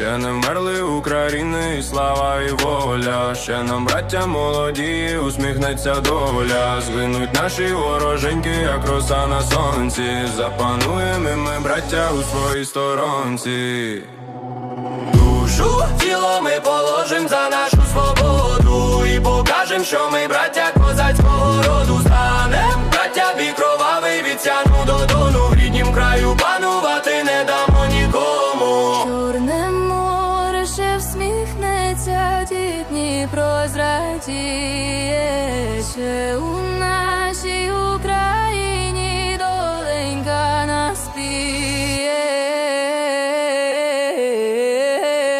Ще не вмерли України, слава і воля. Ще нам, браття молоді, усміхнеться доля. Згинуть наші вороженьки, як роса на сонці. Запануємо ми, браття, у своїй сторонці. Душу тіло ми положим за Дніпро ще у нашій Україні. Доленька наспіє.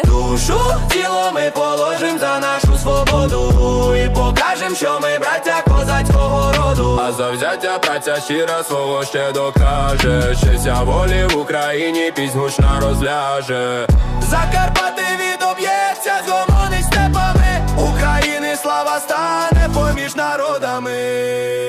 Душу тіло ми положим за нашу свободу І покажем, що ми браття козацького роду. А завзяття праця щира свого ще докаже. Щастя волі в Україні піснь гучна розляже. Закарпати поміж народами